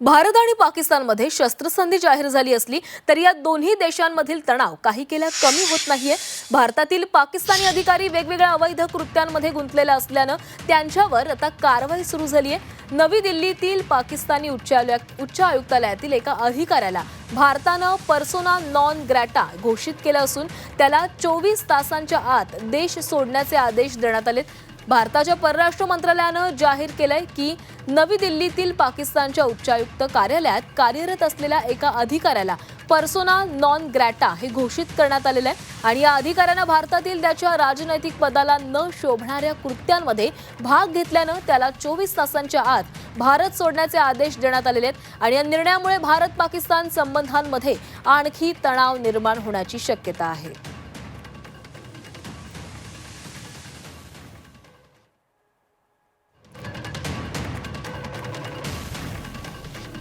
भारत आणि पाकिस्तानमध्ये शस्त्रसंधी जाहीर झाली असली तरी या दोन्ही देशांमधील तणाव काही केल्या कमी होत नाहीये. भारतातील पाकिस्तानी अधिकारी वेगवेगळ्या अवैध कृत्यांमध्ये गुंतलेला असल्यानं त्यांच्यावर आता कारवाई सुरू झाली आहे नवी दिल्लीतील पाकिस्तानी उच्चालय उच्च आयुक्तालयातील एका अधिकाऱ्याला भारतानं पर्सोना नॉन ग्रॅटा घोषित केलं असून त्याला चोवीस तासांच्या आत देश सोडण्याचे आदेश देण्यात आलेत. भारताच्या परराष्ट्र मंत्रालयानं जाहीर केलंय की नवी दिल्लीतील पाकिस्तानच्या उच्चायुक्त कार्यालयात कार्यरत असलेल्या एका अधिकाऱ्याला पर्सोना नॉन ग्रॅटा हे घोषित करण्यात आलेलं आहे. आणि या अधिकाऱ्यानं भारतातील त्याच्या राजनैतिक पदाला न शोभणाऱ्या कृत्यांमध्ये भाग घेतल्यानं त्याला चोवीस तासांच्या आत भारत सोडण्याचे आदेश देण्यात आलेले आहेत. आणि या निर्णयामुळे भारत पाकिस्तान संबंधांमध्ये आणखी तणाव निर्माण होण्याची शक्यता आहे.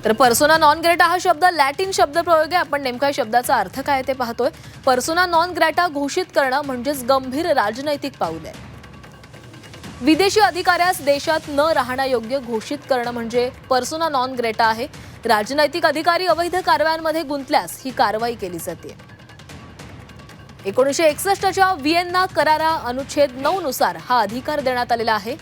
तर पर्सोना नॉन ग्रॅटा हा शब्द लॅटिन शब्दप्रयोग आहे. आपण नेमका या शब्दाचा अर्थ काय ते पाहतोय. पर्सोना नॉन ग्रॅटा घोषित करणं म्हणजेच गंभीर राजनैतिक पाऊल आहे. विदेशी अधिकाऱ्यास देशात न राहण्यायोग्य घोषित करणं म्हणजे पर्सोना नॉन ग्रेटा आहे. राजनैतिक अधिकारी अवैध कारवायांमध्ये गुंतल्यास ही कारवाई केली जाते. एकोणीसशे एकसष्टच्या व्हिएन्ना करारा अनुच्छेद नऊ नुसार हा अधिकार देण्यात आलेला आहे.